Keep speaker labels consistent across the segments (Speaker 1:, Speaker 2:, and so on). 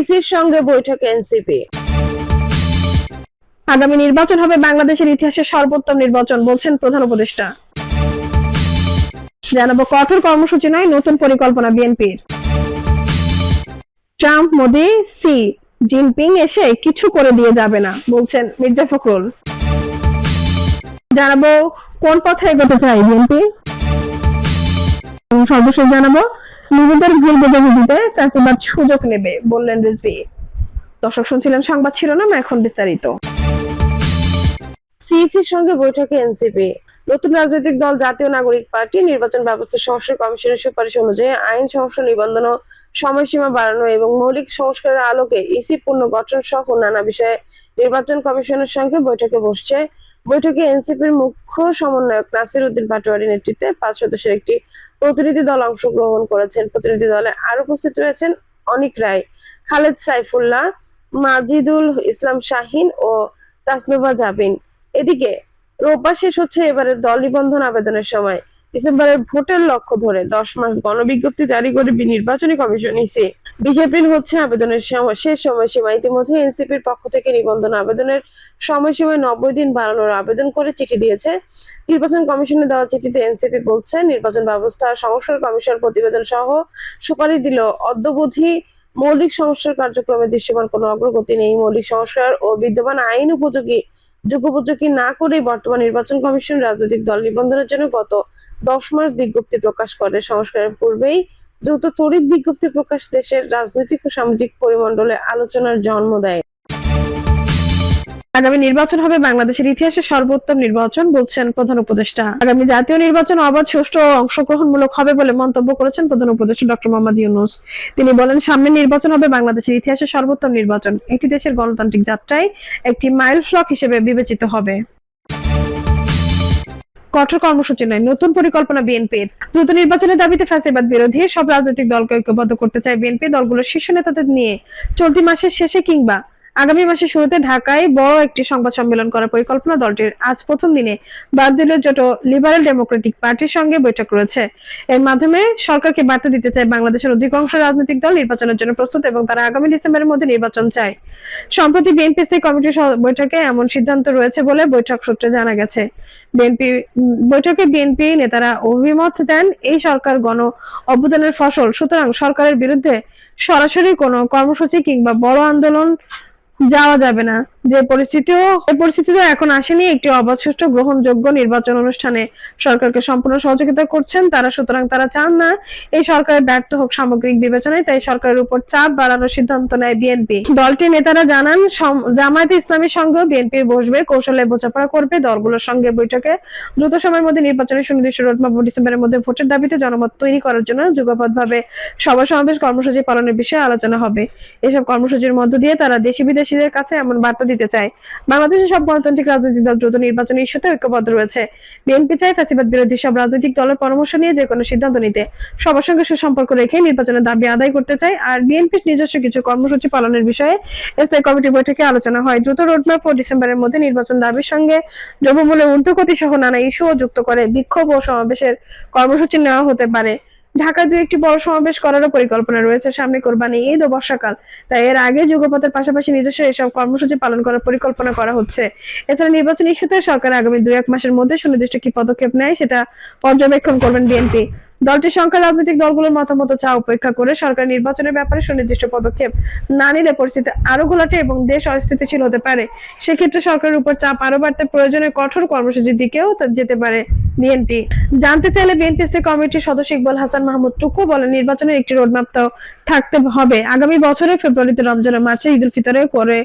Speaker 1: সিসির সঙ্গে বৈঠক এনসিপি
Speaker 2: আগামী নির্বাচন হবে বাংলাদেশের ইতিহাসে সর্বোত্তম নির্বাচন, বলছেন প্রধান উপদেষ্টা। জানাব কঠোর কর্মসূচি নয়, নতুন পরিকল্পনা বিএনপির। ট্রাম্প, মোদি, সি জিনপিং এসে কিছু করে দিয়ে যাবে না, বলছেন মির্জা ফখরুল। জানাব কোন পথে এগোতে চাই বিএনপি? সর্বশেষ জানাব, নিজেদের ভুল বোঝাবুঝিতে চাষিবাদ সুযোগ নেবে, বললেন রিজভি। দর্শক শুনছিলেন সংবাদ শিরোনাম, এখন বিস্তারিত।
Speaker 1: সিইসির সঙ্গে বৈঠকে এনসিপি। নতুন রাজনৈতিক দল, জাতীয় নাগরিক পার্টি, নির্বাচন ব্যবস্থা সংস্কার কমিশনের সুপারিশ অনুযায়ী আইন সংস্কার নিবন্ধন সময়সীমা বাড়ানো এবং মৌলিক সংস্কারের আলোকে ইসি পুনর্গঠন সহ নানা বিষয়ে নির্বাচন কমিশনের সঙ্গে বৈঠকে বসছে। বৈঠকে এনসিপির মুখ্য সমন্বয়ক নাসির উদ্দিন পাটোয়ারি নেতৃত্বে পাঁচ সদস্যের একটি প্রতিনিধি দল অংশগ্রহণ করেছেন। প্রতিনিধি দলে আর উপস্থিত রয়েছেন অনিক রায়, খালেদ সাইফুল্লাহ, মাজিদুল ইসলাম শাহিন ও তাসনুবা জাবিন। এদিকে রোববার শেষ হচ্ছে এবারের দল নিবন্ধন আবেদনের সময়। ডিসেম্বরের ভোটের লক্ষ্য ধরে দশ মাস গণবিজ্ঞপ্তি জারি করে নির্বাচনী কমিশন, ইসি। বিশ এপ্রিল হচ্ছে আবেদনের শেষ সময়সীমা। ইতিমধ্যে এনসিপির পক্ষ থেকে নিবন্ধন আবেদনের সময়সীমায় নব্বই দিন বাড়ানোর আবেদন করে চিঠি দিয়েছে। নির্বাচন কমিশনে দেওয়া চিঠিতে এনসিপি বলছে, নির্বাচন ব্যবস্থা, সংস্কার কমিশন প্রতিবেদন সহ সুপারিশ দিল। অদ্যবধি মৌলিক সংস্কার কার্যক্রমে দৃশ্যমান কোনো অগ্রগতি নেই। মৌলিক সংস্কার ও বিদ্যমান আইন উপযোগী যোগ্যোপযোগী না করে বর্তমান নির্বাচন কমিশন রাজনৈতিক দল নিবন্ধনের জন্য গত দশ মাস বিজ্ঞপ্তি প্রকাশ করে। সংস্কারের পূর্বেই দ্রুত তড়িৎ বিজ্ঞপ্তি প্রকাশ দেশের রাজনৈতিক ও সামাজিক পরিমণ্ডলে আলোচনার জন্ম দেয়।
Speaker 2: আগামী নির্বাচন হবে বাংলাদেশের ইতিহাসে সর্বোত্তম নির্বাচন, বলছেন প্রধান উপদেষ্টা। আগামী জাতীয় নির্বাচন অবাধ, সুষ্ঠু ও অংশগ্রহণমূলক হবে বলে মন্তব্য করেছেন প্রধান উপদেষ্টা ডক্টর মোহাম্মদ ইউনুস। তিনি বলেন, সামনের নির্বাচন হবে বাংলাদেশের ইতিহাসে সর্বোত্তম নির্বাচন। এটি দেশের গণতান্ত্রিক যাত্রায় একটি মাইল ফ্লক হিসেবে বিবেচিত হবে। কঠোর কর্মসূচি নয়, নতুন পরিকল্পনা বিএনপির। দ্রুত নির্বাচনের দাবিতে ফ্যাসিবাদ বিরোধী সব রাজনৈতিক দলকে ঐক্যবদ্ধ করতে চায় বিএনপি। দলগুলোর শীর্ষ নেতাদের নিয়ে চলতি মাসের শেষে কিংবা আগামী মাসের শুরুতে ঢাকায় বড় একটি সংবাদ সম্মেলন করার পরিকল্পনা দলটির আজ প্রথম দিনে বারদলীয় জোট লিবারেল ডেমোক্রেটিক পার্টির সঙ্গে বৈঠক রয়েছে। এর মাধ্যমে সরকারকে বার্তা দিতে চায় বাংলাদেশের অধিকাংশ রাজনৈতিক দল নির্বাচনের জন্য প্রস্তুত এবং তারা আগামী ডিসেম্বরের মধ্যে নির্বাচন চায়। সম্প্রতি বিএনপি সেই কমিটির বৈঠকে এমন সিদ্ধান্ত রয়েছে বলে বৈঠক সূত্রে জানা গেছে। বিএনপি, বৈঠকে বিএনপি নেতারা অভিমত দেন, এই সরকার গণ অভ্যুত্থানের ফসল, সুতরাং সরকারের বিরুদ্ধে সরাসরি কোনো কর্মসূচি কিংবা বড় আন্দোলন যাওয়া যাবে না। যে পরিস্থিতিও এই পরিস্থিতিও এখন আসেনি একটি অবাধ গ্রহণযোগ্য নির্বাচন অনুষ্ঠানে। সরকারকে সম্পূর্ণ সহযোগিতা করছেন তারা, সুতরাং তারা চান না এই সরকারের ব্যর্থ হোক সামগ্রিক বিবেচনায়, তাই সরকারের উপর চাপ বাড়ানোর সিদ্ধান্ত নেয় বিএনপি। দলটির নেতারা জানান জামায়াতে ইসলামীর সঙ্গেও বিএনপি বসবে, কৌশলে বোঝাপড়া করবে, দলগুলোর সঙ্গে বৈঠকে দ্রুত সময়ের মধ্যে নির্বাচনের সুনির্দিষ্ট রোডম্যাপ ডিসেম্বরের মধ্যে ভোটের দাবিতে জনমত তৈরি করার জন্য যুগপথভাবে সভা সমাবেশ কর্মসূচি পালনের বিষয়ে আলোচনা হবে। এসব কর্মসূচির মধ্য দিয়ে তারা দেশি বিদেশিদের কাছে এমন বার্তা দিতে চায়। বাংলাদেশের সব গণতান্ত্রিক রাজনৈতিক দল দ্রুত নির্বাচনী ইস্যুতে ঐক্যবদ্ধ রয়েছে। বিএনপি চায় ফ্যাসিবাদ বিরোধী সব রাজনৈতিক দলের পরামর্শ নিয়ে যে কোনো সিদ্ধান্ত নিতে। সবার সঙ্গে সুসম্পর্ক রেখে নির্বাচনের দাবি আদায় করতে চায়। আর বিএনপির নিজস্ব কিছু কর্মসূচি পালনের বিষয়ে স্থায়ী কমিটির বৈঠকে আলোচনা হয়। দ্রুত রোডম্যাপ ও ডিসেম্বরের মধ্যে নির্বাচন দাবির সঙ্গে দ্রব্যমূল্যের ঊর্ধ্বগতি সহ নানা ইস্যুও যুক্ত করে বিক্ষোভ ও সমাবেশের কর্মসূচি নেওয়া হতে পারে। ঢাকায় দু একটি বড় সমাবেশ করারও পরিকল্পনা রয়েছে। সামনে কোরবানি ঈদ ও বর্ষাকাল। তাই এর আগে যুগপথের পাশাপাশি নিজস্ব এসব কর্মসূচি পালন করার পরিকল্পনা করা হচ্ছে। এছাড়া নির্বাচন ইস্যুতে সরকার আগামী দুই এক মাসের মধ্যে সুনির্দিষ্ট কি পদক্ষেপ নেয় সেটা পর্যবেক্ষণ করবেন বিএনপি। দলটির সংখ্যা রাজনৈতিক দলগুলোর মতামত চা উপেক্ষা করে সরকার নির্বাচনের ব্যাপারে সুনির্দিষ্ট পদক্ষেপ না নিলে পরিস্থিতি আরও ঘোলাটে এবং দেশ অস্থিতিশীল হতে পারে। সেক্ষেত্রে সরকারের উপর চাপ আরও বাড়তে প্রয়োজনে কঠোর কর্মসূচির দিকেও যেতে পারে। বিএনপি। জানতে চাইলে বিএনপি কমিটির সদস্য ইকবাল হাসান মাহমুদ টুকু বলেন, নির্বাচনের একটি রোডম্যাপ তো থাকতে হবে। আগামী বছরের ফেব্রুয়ারিতে রমজান মার্চে ঈদ উল ফিতরে করে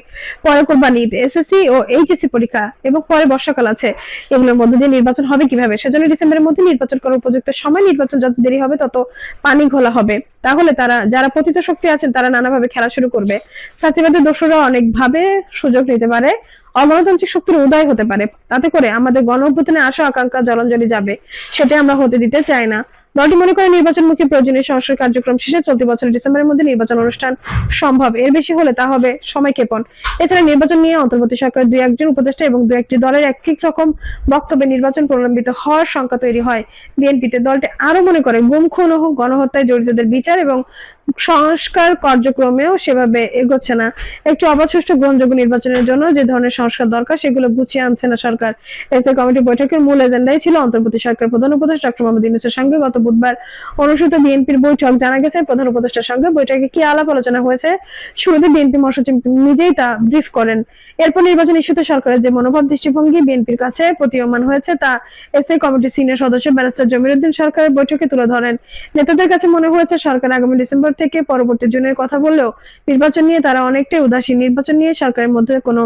Speaker 2: পরে কোরবানি ঈদ এসএসসি ও এইচএসসি পরীক্ষা এবং পরে বর্ষাকাল আছে। এগুলোর মধ্যে দিয়ে নির্বাচন হবে কীভাবে? সেজন্য ডিসেম্বরের মধ্যে নির্বাচন করার উপযুক্ত সময় নির্বাচন যত দেরি হবে তত পানি ঘোলা হবে। তাহলে তারা, যারা পতিত শক্তি আছেন, তারা নানাভাবে খেলা শুরু করবে। ফাঁসিবাদের দোষরা অনেকভাবে সুযোগ নিতে পারে। অগণতান্ত্রিক শক্তির উদয় হতে পারে। তাতে করে আমাদের গণ অভ্যুত্থানে আশা আকাঙ্ক্ষা জলঞ্জলি যাবে। সেটা আমরা হতে দিতে চাই না। দলটি মনে করে নির্বাচনমুখী প্রয়োজনীয় সংস্কার কার্যক্রম শেষে চলতি বছরের ডিসেম্বরের মধ্যে নির্বাচন অনুষ্ঠান সম্ভব। এর বেশি হলে তা হবে সময় ক্ষেপণ। এছাড়া নির্বাচন নিয়ে অন্তর্বর্তী সরকারের দুই একজন উপদেষ্টা এবং দু একটি দলের এক এক রকম বক্তব্যে নির্বাচন প্রলম্বিত হওয়ার শঙ্কা তৈরি হয়। বিএনপিতে দলটি আরও মনে করে, গুম, খুন ও গণহত্যায় জড়িতদের বিচার এবং সংস্কার কার্যক্রমেও সেভাবে এগোচ্ছে না। একটু অবাধ গ্রহণযোগ্য নির্বাচনের জন্য যে ধরনের সংস্কার দরকার, সেগুলো গুছিয়ে আনছে না সরকার। এসএ কমিটি বৈঠকের মূল এজেন্ডাই ছিল অন্তর্বর্তী সরকার প্রধান উপদেষ্টা ডক্টর মোহাম্মদ ইউনুসের সঙ্গে। গত বুধবার অনুষ্ঠিত বিএনপির বৈঠক জানা গেছে। প্রধান উপদেষ্টার সঙ্গে বৈঠকে কি আলাপ আলোচনা হয়েছে? শুরুতে বিএনপি মহাসচিব নিজেই তা ব্রিফ করেন। এরপর নির্বাচন ইস্যুতে সরকারের যে মনোভাব, দৃষ্টিভঙ্গি, বিএনপির কাছে প্রতীয়মান হয়েছে, তা এসআই কমিটির সিনিয়র সদস্য ব্যারিস্টার জমিরুদ্দিন সরকারের বৈঠকে তুলে ধরেন। নেতাদের কাছে মনে হয়েছে, সরকার আগামী ডিসেম্বর থেকে পরবর্তী জুনের কথা বললেও নির্বাচন নিয়ে তারা অনেকটাই উদাসীন। নির্বাচন নিয়ে সরকারের মধ্যে কোনো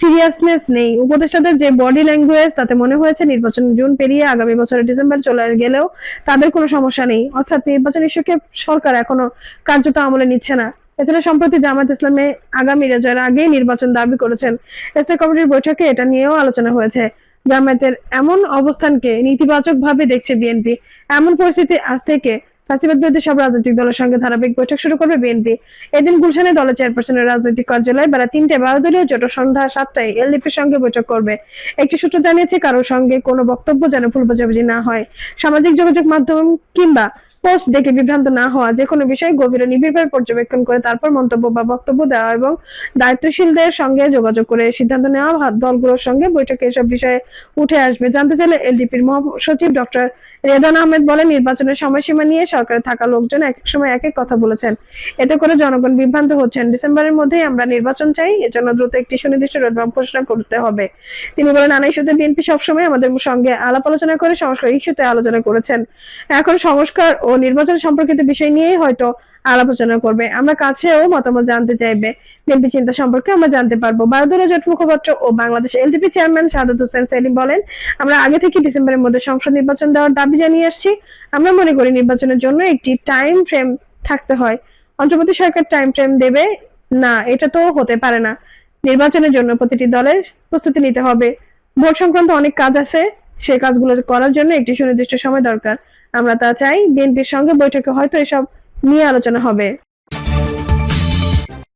Speaker 2: সিরিয়াসনেস নেই। উপদেষ্টাদের যে বডি ল্যাঙ্গুয়েজ তাতে মনে হয়েছে নির্বাচন জুন পেরিয়ে আগামী বছরের ডিসেম্বর চলে গেলেও তাদের কোনো সমস্যা নেই। অর্থাৎ নির্বাচন ইস্যুকে সরকার এখনও কার্যত আমলে নিচ্ছে না। এছাড়া সম্প্রতি জামাত ইসলামে আগামী রেজয়ের আগেই নির্বাচন দাবি করেছেন এসএ কমিটির বৈঠকে এটা নিয়েও আলোচনা হয়েছে। জামায়াতের এমন অবস্থানকে নেতিবাচক ভাবে দেখছে বিএনপি। এমন পরিস্থিতি আজ থেকে সব রাজনৈতিক দলের সঙ্গে ধারাবাহিক বৈঠক শুরু করবে বিএনপি। এদিন গুলশানে দলের রাজনৈতিক কার্যালয়ে বেলা তিনটে বারো জোট সন্ধ্যা সাতটায় এলডিপির সঙ্গে বৈঠক করবে। একটি সূত্র জানিয়েছে, কারোর সঙ্গে কোনো বক্তব্য যেন ভুল বোঝাবুঝি না হয়। সামাজিক যোগাযোগ মাধ্যম কিংবা পোস্ট দেখে বিভ্রান্ত না হওয়া যে কোনো বিষয় গভীর নিবিড়ভাবে পর্যবেক্ষণ করে তারপর মন্তব্য বা বক্তব্য দেওয়া এবং দায়িত্বশীলদের সঙ্গে যোগাযোগ করে সিদ্ধান্ত নেওয়া দলগুলোর সঙ্গে বৈঠকে এসব বিষয়ে উঠে আসবে। জানতে চাইলে এলডিপির মহাসচিব ডক্টর রেদান আহমেদ বলেন, নির্বাচনের সময়সীমা নিয়ে সরকারে থাকা লোকজন এক এক সময় এক এক কথা বলেছেন। এতে করে জনগণ বিভ্রান্ত হচ্ছেন। ডিসেম্বরের মধ্যেই আমরা নির্বাচন চাই, এজন্য দ্রুত একটি সুনির্দিষ্ট রোডম্যাপ ঘোষণা করতে হবে। তিনি বলেন আনা ইস্যুতে বিএনপি সবসময় আমাদের সঙ্গে আলাপ আলোচনা করে, সংস্কার ইস্যুতে আলোচনা করেছেন। এখন সংস্কার ও নির্বাচন সম্পর্কিত বিষয় নিয়েই হয়তো আলোচনা করবে। আমরা কাছেও মতামত জানতে চাইবে, বিএনপি চিন্তা সম্পর্কে আমরা জানতে পারব। বারোদুরা জোট মুখপাত্র ও বাংলাদেশ এলডিপি চেয়ারম্যান সাদাত হোসেন সেলিম বলেন, আমরা আগে থেকে ডিসেম্বরের মধ্যে সংসদ নির্বাচন দেওয়ার দাবি জানিয়ে আসছি। আমরা মনে করি নির্বাচনের জন্য একটি টাইম ফ্রেম থাকতে হয়। অন্তর্বর্তী সরকার টাইম ফ্রেম দেবে? না, এটা তো হতে পারে না। নির্বাচনের জন্য প্রতিটি দলের প্রস্তুতি নিতে হবে। ভোট সংক্রান্ত অনেক কাজ আছে। সেই কাজগুলো করার জন্য একটি সুনির্দিষ্ট সময় দরকার। আমরা তা চাই বিএনপির সঙ্গে বৈঠকে হয়তো এসব নিয়ে আলোচনা হবে।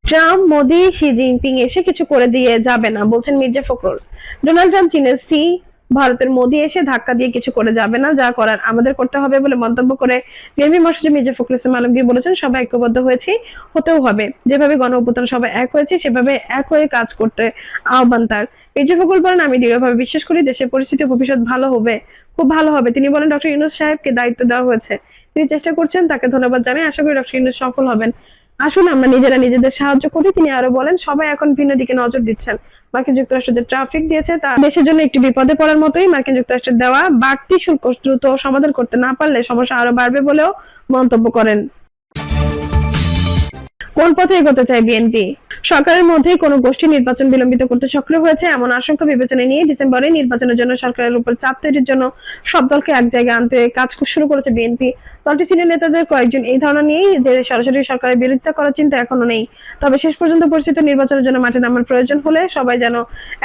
Speaker 2: ট্রাম্প, মোদি, শি জিনপিং এসে কিছু করে দিয়ে যাবে না, বলছেন মির্জা ফখরুল। ডোনাল্ড ট্রাম্প চীনের সি ভারতের মোদি এসে ধাক্কা দিয়ে কিছু করে যাবে না, যা করার আমাদের করতে হবে বলে মন্তব্য করে বিএনপি মহাসচিব মির্জা ফখরুল ইসলাম আলমগীর বলেছেন, সবাই ঐক্যবদ্ধ হয়েছি, হতেও হবে। যেভাবে গণ অভ্যুত্থান সবাই এক হয়েছে, সেভাবে এক হয়ে কাজ করতে আহ্বান তার। মির্জা ফখরুল বলেন, আমি দৃঢ়ভাবে বিশ্বাস করি, দেশের পরিস্থিতি ভবিষ্যৎ ভালো হবে, খুব ভালো হবে। তিনি বলেন, ডক্টর ইউনুস সাহেবকে দায়িত্ব দেওয়া হয়েছে। তিনি চেষ্টা করছেন তাকে ধন্যবাদ জানাই আশা করি ডক্টর ইউনুস সফল হবেন। আসুন আমরা নিজেরা নিজেদের সাহায্য করি। তিনি আরও বলেন, সবাই এখন ভিন্ন দিকে নজর দিচ্ছেন। মার্কিন যুক্তরাষ্ট্র যে ট্রাফিক দিয়েছে, তা দেশের জন্য একটি বিপদে পড়ার মতোই মার্কিন যুক্তরাষ্ট্রের দেওয়া বাড়তি শুল্ক দ্রুত সমাধান করতে না পারলে সমস্যা আরও বাড়বে বলেও মন্তব্য করেন। কোন পথে এগোতে চায় বিএনপি? সরকারের মধ্যেই কোনো গোষ্ঠী নির্বাচন বিলম্বিত করতে সক্রিয় হয়েছে এমন আশঙ্কা বিবেচনায় নিয়ে ডিসেম্বরে নির্বাচনের জন্য সরকারের উপর চাপ তৈরির জন্য সব দলকে এক জায়গায় আনতে কাজ শুরু করেছে বিএনপি। দলটি সিনিয়র নেতাদের কয়েকজন এই ধারণা নিয়েই যে সরাসরি সরকারের বিরোধিতা করার চিন্তা এখনও নেই। তবে শেষ পর্যন্ত পরিস্থিতি নির্বাচনের জন্য মাঠে নামার প্রয়োজন হলে সবাই যেন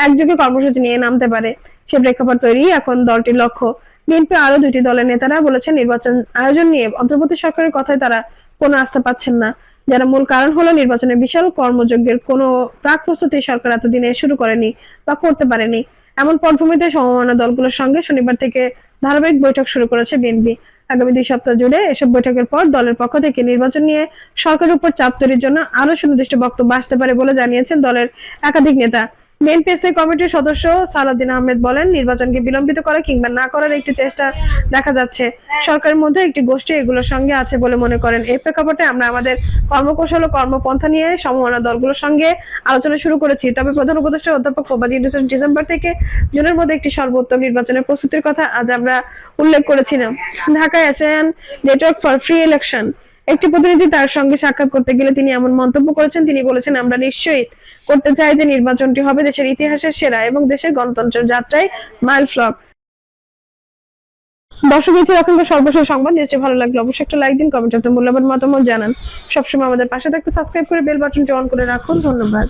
Speaker 2: একযোগে কর্মসূচি নিয়ে নামতে পারে। সে প্রেক্ষাপট তৈরি এখন দলটির লক্ষ্য। বিএনপি আরও দুটি দলের নেতারা বলেছেন নির্বাচন আয়োজন নিয়ে অন্তর্বর্তী সরকারের কথায় তারা কোনো আস্থা পাচ্ছেন না। যারা মূল কারণ হলো নির্বাচনের বিশাল কর্মযজ্ঞের কোনো প্রাক প্রস্তুতি সরকার এতদিনে শুরু করেনি বা করতে পারেনি। এমন পটভূমিতে সমমানা দলগুলোর সঙ্গে শনিবার থেকে ধারাবাহিক বৈঠক শুরু করেছে বিএনপি। আগামী দুই সপ্তাহ জুড়ে এসব বৈঠকের পর দলের পক্ষ থেকে নির্বাচন নিয়ে সরকারের উপর চাপ তৈরির জন্য আরও সুনির্দিষ্ট বক্তব্য আসতে পারে বলে জানিয়েছেন দলের একাধিক নেতা। সদস্য আহমেদ বলেন, নির্বাচনকে বিলম্বিত করা কিংবা না করার একটি চেষ্টা দেখা যাচ্ছে। সরকারের মধ্যে একটি গোষ্ঠী এগুলোর সঙ্গে আছে বলে মনে করেন। প্রেক্ষাপটে আমরা আমাদের কর্মকৌশল ও কর্মপন্থা নিয়ে দলগুলোর সঙ্গে আলোচনা শুরু করেছি। তবে প্রধান উপদেষ্টা অধ্যাপক ডিসেম্বর থেকে জুনের মধ্যে একটি সর্বোত্তম নির্বাচনের প্রস্তুতির কথা আজ আমরা উল্লেখ করেছিলাম। ঢাকায় Asian network for free election একটি প্রতিনিধি তার সঙ্গে সাক্ষাৎ করতে গেলে তিনি এমন মন্তব্য করেছেন, তিনি বলেছেন, আমরা নিশ্চয়ই করতে চাই যে নির্বাচনটি হবে দেশের ইতিহাসের সেরা এবং দেশের গণতন্ত্রের যাত্রায় মাইল ফ্লক দর্শক ইচ্ছে এখনকার সর্বশেষ সংবাদ। নিউজটি ভালো লাগলে অবশ্যই একটা লাইক দিন কমেন্ট আপনার মূল্যবান মতামত জানান। সবসময় আমাদের পাশে থাকতে সাবস্ক্রাইব করে বেল বাটনটি অন করে রাখুন। ধন্যবাদ।